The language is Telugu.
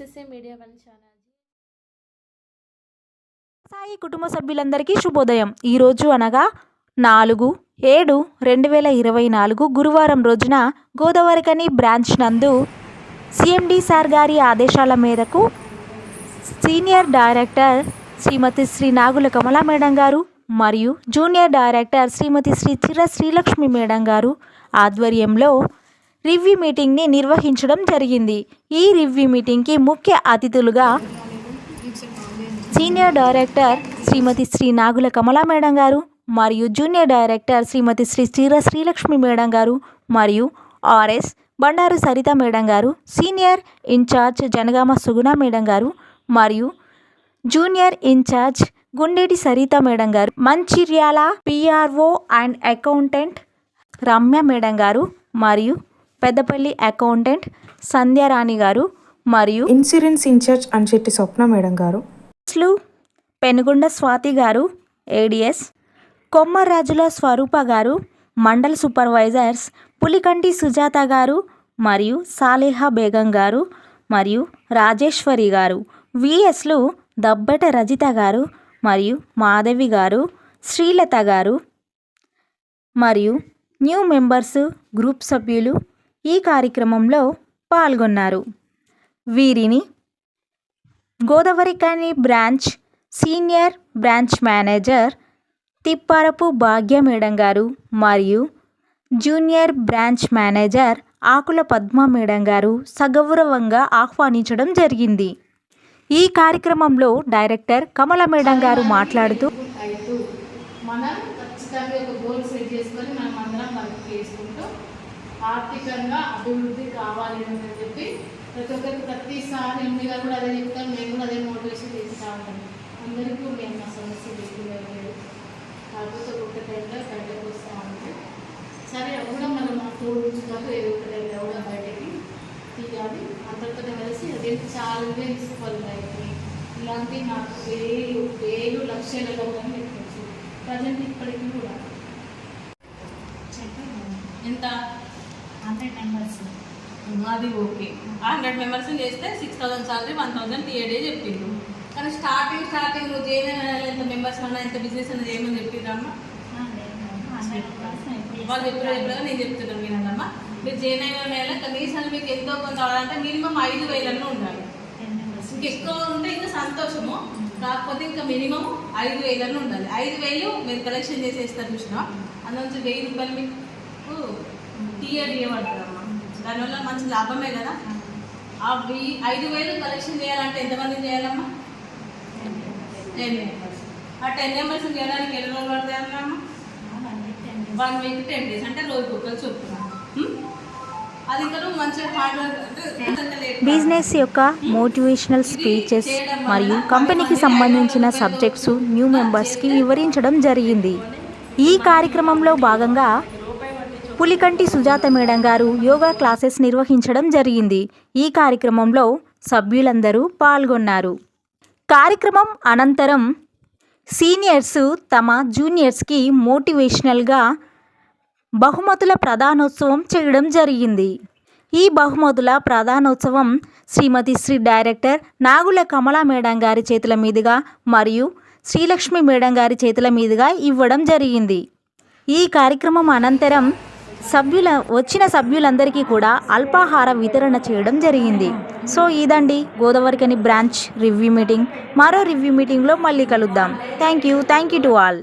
SSA media one channel Sai కుటుంబ సభ్యులందరికీ శుభోదయం. ఈరోజు అనగా నాలుగు ఏడు రెండు వేల ఇరవై నాలుగు గురువారం రోజున గోదావరికని బ్రాంచ్ నందు సిఎండి సార్ గారి ఆదేశాల మేరకు senior director Srimathi Sri Nagula Kamala madam గారు మరియు junior director Srimathi Sri Chira Srilakshmi madam గారు ఆధ్వర్యంలో రివ్యూ మీటింగ్ని నిర్వహించడం జరిగింది. ఈ రివ్యూ మీటింగ్కి ముఖ్య అతిథులుగా senior director Srimati Sri Nagula Kamala madam గారు మరియు జూనియర్ డైరెక్టర్ శ్రీమతి శ్రీ శ్రీర శ్రీలక్ష్మి మేడం గారు మరియు ఆర్ఎస్ బండారు సరిత మేడం గారు senior incharge Janagama Suguna madam గారు మరియు junior incharge Gundeti Saritha madam గారు Mancherial PRO and accountant Ramya madam గారు మరియు పెద్దపల్లి అకౌంటెంట్ సంధ్యారాణి గారు మరియు insurance incharge Anchetti Swapna madam గారు. పెనుగొండ స్వాతి గారు ఏడిఎస్ కొమ్మరాజుల స్వరూప గారు మండల్ సూపర్వైజర్స్ పులికంటి సుజాత గారు మరియు సాలేహా బేగం గారు మరియు రాజేశ్వరి గారు. విఎస్లు దబ్బట రజిత గారు మరియు మాధవి గారు శ్రీలత గారు మరియు న్యూ మెంబర్స్ గ్రూప్ సభ్యులు ఈ కార్యక్రమంలో పాల్గొన్నారు. వీరిని Godavarikhani branch senior branch manager Thipparapu Bhagya madam గారు మరియు junior branch manager Akula Padma madam గారు సగౌరవంగా ఆహ్వానించడం జరిగింది. ఈ కార్యక్రమంలో డైరెక్టర్ కమల మేడం గారు మాట్లాడుతూ మనం ఖచ్చితంగా ఒక గోల్ సెట్ చేసుకొని మనం అందరం వర్క్ చేసుకుంటూ ఆర్థికంగా అభివృద్ధి కావాలి అని చెప్పి ప్రతి ఒక్కరికి ప్రతిసారి ఎంపీ గారు కూడా అదే చెప్తాం మేము కూడా అదే మోటివేషన్ చేస్తూ ఉంటాం. అందరికీ మేము మా సమస్య లేదు కాకపోతే ఒక్క టైంలో బయటకు వస్తూ ఉంటాం. సరే అవి కూడా మనం మా తోడుచుకుంటూ ఏదో ఒక టైంలో కూడా బయటకి? తీయాలి. అందరితో కలిసి అదే ఛాలెంజ్ తీసుకోవాలి లైఫ్ని ఇలాంటి నాకు వేలు వేలు లక్షలలో కానీ పెట్టుకోవచ్చు. ప్రజెంట్ ఇప్పటికీ కూడా. ఎంత? Hundred members. అది ఓకే. హండ్రెడ్ మెంబర్స్ చేస్తే six thousand salary one thousand TA DA చెప్పిండు కానీ స్టార్టింగ్ స్టార్టింగ్ నువ్వు చేయని ఎంత మెంబర్స్ అన్నా ఎంత బిజినెస్ అనేది ఏమని చెప్పిండ్రమ్మా వాళ్ళు చెప్పారు చెప్పారు నేను చెప్తున్నాను వినండమ్మా. మీరు జాయిన్ అయిన కనీసం మీకు ఎంతో కొంత అవ్వాలంటే మినిమం ఐదు వేలన్నా ఉండాలి. ఇంకా ఎక్కువ ఉంటే ఇంకా సంతోషము. కాకపోతే ఇంకా మినిమం ఐదు వేలన్నా ఉండాలి. ఐదు వేలు మీరు కలెక్షన్ చేసేస్తారు చూసిన అందులో వెయ్యి రూపాయలు మీకు టీఆర్ ఇవ్వబడతారమ్మా దానివల్ల మంచి లాభమే కదా? ఆ వెయ్యి ఐదు వేలు కలెక్షన్ చేయాలంటే ఎంతమంది చేయాలమ్మా? టెన్ మెంబర్స్ ఆ టెన్ మెంబర్స్ చేయడానికి ఎన్ని రోజులు పడతాయి అమ్మా వన్ వీక్ టెన్ డేస్ అంటే రోజు ఒకరు చెప్తున్నా. అది ఇంకా నువ్వు మంచిగా హార్డ్ వర్క్ అంటే లేట్ బిజినెస్ యొక్క మోటివేషనల్ స్పీచెస్ మరియు కంపెనీకి సంబంధించిన సబ్జెక్ట్స్ న్యూ మెంబర్స్కి వివరించడం జరిగింది. ఈ కార్యక్రమంలో భాగంగా పులికంటి సుజాత మేడం గారు యోగా క్లాసెస్ నిర్వహించడం జరిగింది. ఈ కార్యక్రమంలో సభ్యులందరూ పాల్గొన్నారు. కార్యక్రమం అనంతరం సీనియర్స్ తమ జూనియర్స్కి మోటివేషనల్గా బహుమతుల ప్రధానోత్సవం చేయడం జరిగింది. ఈ బహుమతుల ప్రధానోత్సవం శ్రీమతి శ్రీ డైరెక్టర్ నాగుల కమలా మేడం గారి చేతుల మీదుగా మరియు శ్రీలక్ష్మి మేడం గారి చేతుల మీదుగా ఇవ్వడం జరిగింది. ఈ కార్యక్రమం అనంతరం సభ్యుల వచ్చిన సభ్యులందరికీ కూడా అల్పాహార వితరణ చేయడం జరిగింది. సో ఇదండి గోదావరికని బ్రాంచ్ రివ్యూ మీటింగ్. మరో రివ్యూ మీటింగ్లో మళ్ళీ కలుద్దాం. Thank you. Thank you to all.